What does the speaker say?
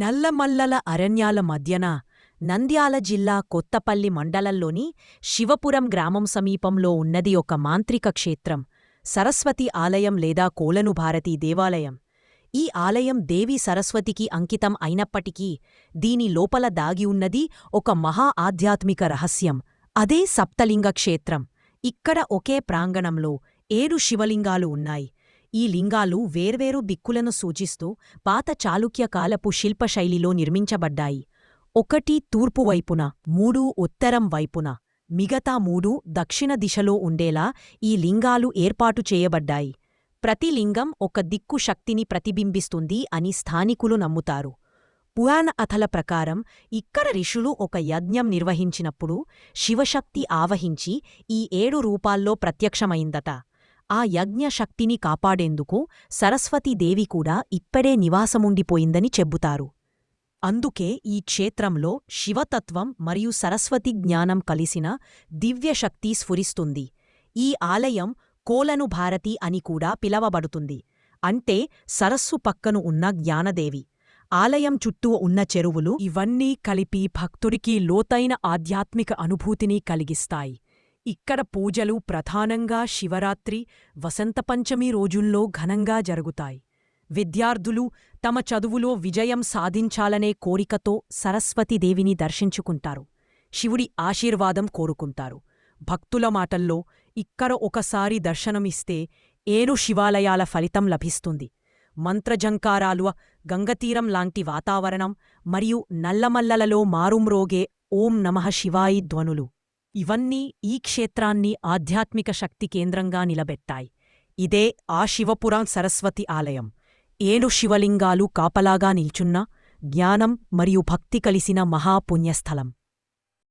నల్లమల్లల అరణ్యాల మధ్యన నంద్యాల జిల్లా కొత్తపల్లి మండలంలోని శివపురం గ్రామం సమీపంలో ఉన్నది ఒక మాంత్రిక క్షేత్రం సరస్వతి ఆలయం లేదా కోలను భారతీ దేవాలయం. ఈ ఆలయం దేవి సరస్వతికి అంకితం అయినప్పటికీ దీని లోపల దాగి ఉన్నది ఒక మహా ఆధ్యాత్మిక రహస్యం. అదే సప్తలింగ క్షేత్రం. ఇక్కడ ఒకే ప్రాంగణంలో ఏడు శివలింగాలు ఉన్నాయి. ఈ లింగాలు వేర్వేరు దిక్కులను సూచిస్తూ పాత చాళుక్య కాలపు శిల్పశైలిలో నిర్మించబడ్డాయి. ఒకటి తూర్పు వైపున మూడు ఉత్తరం వైపున మిగతా మూడు దక్షిణ దిశలో ఉండేలా ఈ లింగాలు ఏర్పాటు చేయబడ్డాయి. ప్రతి లింగం ఒక దిక్కు శక్తిని ప్రతిబింబిస్తుంది అని స్థానికులు నమ్ముతారు. పురాణ అథల ప్రకారం ఇక్కడ ఋషులు ఒక యజ్ఞం నిర్వహించినప్పుడు శివశక్తి ఆవహించి ఈ ఏడు రూపాల్లో ప్రత్యక్షమైందట. ఆ యజ్ఞశక్తిని కాపాడేందుకు సరస్వతీదేవి కూడా ఇప్పుడే నివాసముండిపోయిందని చెబుతారు. అందుకే ఈ క్షేత్రంలో శివతత్వం మరియు సరస్వతి జ్ఞానం కలిసిన దివ్యశక్తి స్ఫురిస్తుంది. ఈ ఆలయం కోలను భారతి అని కూడా పిలవబడుతుంది. అంటే సరస్సు పక్కను ఉన్న జ్ఞానదేవి. ఆలయం చుట్టూ ఉన్న చెరువులు ఇవన్నీ కలిపి భక్తుడికి లోతైన ఆధ్యాత్మిక అనుభూతిని కలిగిస్తాయి. ఇక్కడ పూజలు ప్రధానంగా శివరాత్రి వసంతపంచమి రోజుల్లో ఘనంగా జరుగుతాయి. విద్యార్థులు తమ చదువులో విజయం సాధించాలనే కోరికతో సరస్వతీదేవిని దర్శించుకుంటారు. శివుడి ఆశీర్వాదం కోరుకుంటారు. భక్తుల మాటల్లో ఇక్కడ ఒకసారి దర్శనమిస్తే ఏడు శివాలయాల ఫలితం లభిస్తుంది. మంత్రజంకారాలు గంగతీరం లాంటి వాతావరణం మరియు నల్లమల్లలలో మారుమ్రోగే ఓం నమః శివాయి ధ్వనులు. ఇవన్నీ ఈ క్షేత్రాన్ని ఆధ్యాత్మిక శక్తి కేంద్రంగా నిలబెట్టాయి. ఇదే ఆ శివపురాం సరస్వతి ఆలయం. ఏడు శివలింగాలు కాపలాగా నిల్చున్న జ్ఞానం మరియు భక్తి కలిసిన మహాపుణ్యస్థలం.